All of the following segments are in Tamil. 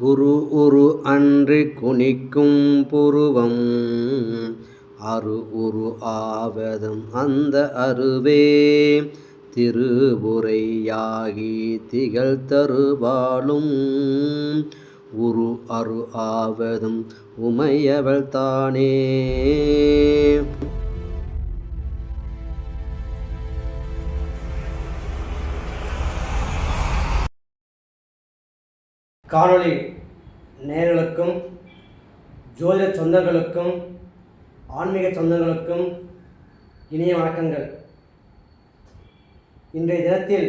குரு உரு அன்று குனிக்கும் புருவம். அரு உரு ஆவதும் அந்த அருவே. திருவுரையாகி திகழ் தருவாளும் உரு அரு ஆவதும் உமையவள் தானே. காணொளி நேர்களுக்கும் ஜோதிட சொந்தங்களுக்கும் ஆன்மீக சொந்தங்களுக்கும் இனிய வணக்கங்கள். இன்றைய தினத்தில்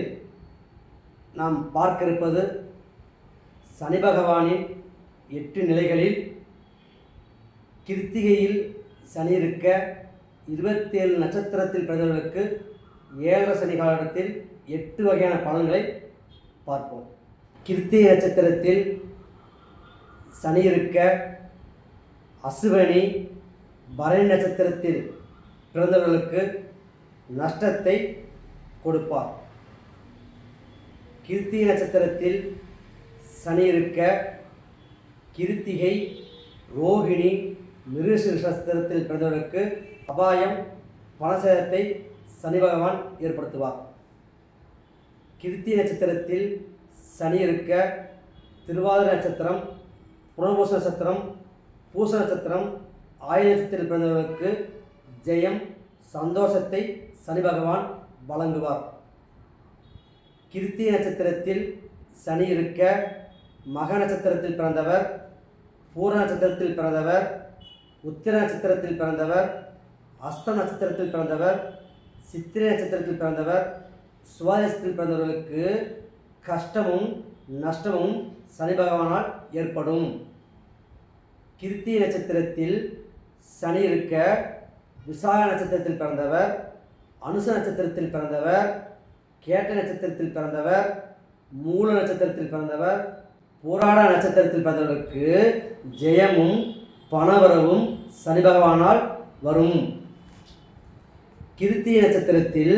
நாம் பார்க்க இருப்பது சனி பகவானின் எட்டு நிலைகளில் கிருத்திகையில் சனி இருக்க இருபத்தேழு நட்சத்திரத்தில் பிறந்தவர்களுக்கு ஏழரை சனி காலகட்டத்தில் எட்டு வகையான பலன்களை பார்ப்போம். கிருத்தி நட்சத்திரத்தில் சனி இருக்க அசுவனி பரணி நட்சத்திரத்தில் பிறந்தவர்களுக்கு நஷ்டத்தை கொடுப்பார். கிருத்தி நட்சத்திரத்தில் சனி இருக்க கிருத்திகை ரோகிணி மிருஷ நட்சத்திரத்தில் பிறந்தவர்களுக்கு அபாயம் பணசேதத்தை சனி பகவான் ஏற்படுத்துவார். கிருத்திகை நட்சத்திரத்தில் சனி இருக்க திருவாதிர நட்சத்திரம் புனர்பூச நட்சத்திரம் பூச நட்சத்திரம் ஆயுத நட்சத்திரத்தில் பிறந்தவர்களுக்கு ஜெயம் சந்தோஷத்தை சனி பகவான் வழங்குவார். கிருத்தி நட்சத்திரத்தில் சனி இருக்க மக நட்சத்திரத்தில் பிறந்தவர் பூர நட்சத்திரத்தில் பிறந்தவர் உத்திர நட்சத்திரத்தில் பிறந்தவர் அஸ்த நட்சத்திரத்தில் பிறந்தவர் சித்திரை நட்சத்திரத்தில் பிறந்தவர் சுவாதத்தில் பிறந்தவர்களுக்கு கஷ்டமும் நஷ்டமும் சனி பகவானால் ஏற்படும். கிருத்திய நட்சத்திரத்தில் சனி இருக்க விசாக நட்சத்திரத்தில் பிறந்தவர் அனுச நட்சத்திரத்தில் பிறந்தவர் கேட்ட நட்சத்திரத்தில் பிறந்தவர் மூல நட்சத்திரத்தில் பிறந்தவர் போராட நட்சத்திரத்தில் பிறந்தவர்களுக்கு ஜெயமும் பணவரவும் சனி பகவானால் வரும். கிருத்திய நட்சத்திரத்தில்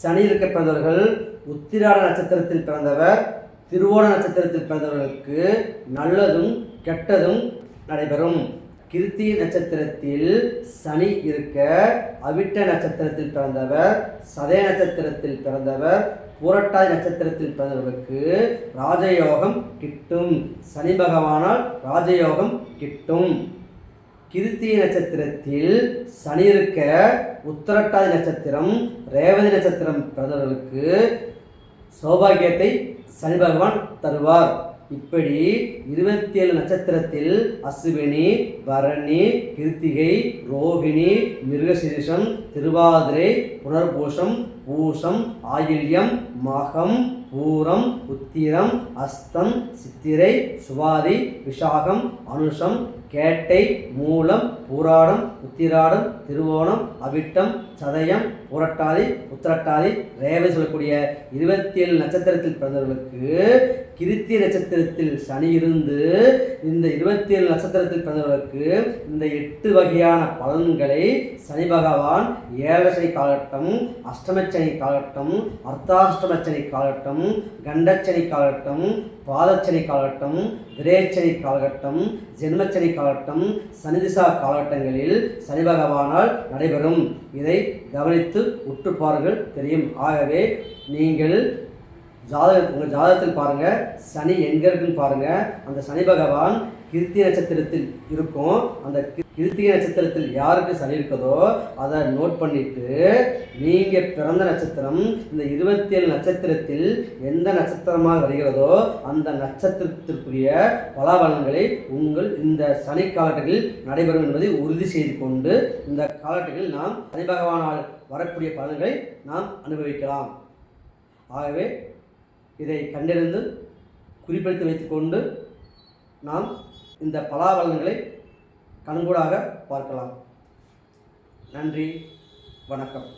சனி இருக்க பிறந்தவர்கள் உத்திராட நட்சத்திரத்தில் பிறந்தவர் திருவோண நட்சத்திரத்தில் பிறந்தவர்களுக்கு நல்லதும் கெட்டதும் நடைபெறும். கிருத்திய நட்சத்திரத்தில் சனி இருக்க அவிட்ட நட்சத்திரத்தில் பிறந்தவர் சதய நட்சத்திரத்தில் பிறந்தவர் பூரட்டாய் நட்சத்திரத்தில் பிறந்தவர்களுக்கு ராஜயோகம் கிட்டும். சனி பகவானால் ராஜயோகம் கிட்டும். கிருத்திய நட்சத்திரத்தில் சனி இருக்க உத்தரட்டாதி நட்சத்திரம் ரேவதி நட்சத்திரம் பிறந்தவர்களுக்கு சௌபாகியத்தை சனி பகவான் தருவார். இப்படி இருபத்தி ஏழு நட்சத்திரத்தில் அசுவினி பரணி கிருத்திகை ரோகிணி மிருகசீரிஷம் திருவாதிரை புனர்பூஷம் பூஷம் ஆயில்யம் மகம் பூரம் உத்திரம் அஸ்தம் சித்திரை சுவாதி விஷாகம் அனுஷம் கேட்டை மூலம் பூராடம் உத்திராடம் திருவோணம் அவிட்டம் சதயம் புரட்டாதி உத்திரட்டாதி ரேவை சொல்லக்கூடிய இருபத்தி ஏழு நட்சத்திரத்தில் பிறந்தவர்களுக்கு கிருத்தி நட்சத்திரத்தில் சனி இருந்து இந்த இருபத்தி ஏழு நட்சத்திரத்தில் பிறந்தவர்களுக்கு இந்த எட்டு வகையான பலன்களை சனி பகவான் ஏழரை காலகட்டம் அஷ்டமச்சனி காலகட்டம் அர்த்தாஷ்டமச்சனி காலகட்டம் கண்டச்சனி காலகட்டம் பாதச்சனி காலகட்டம் விரேச்சனி காலகட்டம் ஜென்மச்சனி காலகட்டம் சனிதிசா காலகட்டங்களில் சனி பகவானால் நடைபெறும். இதை கவனித்து உற்று பாருங்கள் தெரியும். ஆகவே நீங்கள் ஜாதக உங்கள் ஜாதகத்தில் பாருங்கள் சனி எங்கே இருக்குன்னு பாருங்கள் அந்த சனி பகவான் கிருத்திய நட்சத்திரத்தில் இருக்கும். அந்த கிருத்திய நட்சத்திரத்தில் யாருக்கு சனி இருக்கதோ அதை நோட் பண்ணிட்டு நீங்கள் பிறந்த நட்சத்திரம் இந்த இருபத்தி ஏழு நட்சத்திரத்தில் எந்த நட்சத்திரமாக வருகிறதோ அந்த நட்சத்திரத்திற்குரிய பலாபலன்களை உங்கள் இந்த சனி காலகட்டங்களில் நடைபெறும் என்பதை உறுதி செய்து கொண்டு இந்த காலகட்டங்களில் நாம் சனி பகவானால் வரக்கூடிய பலன்களை நாம் அனுபவிக்கலாம். ஆகவே இதை கண்டறிந்து குறிப்பிடுத்து வைத்துக்கொண்டு நாம் இந்த பலாபலன்களை கண்கூடாக பார்க்கலாம். நன்றி வணக்கம்.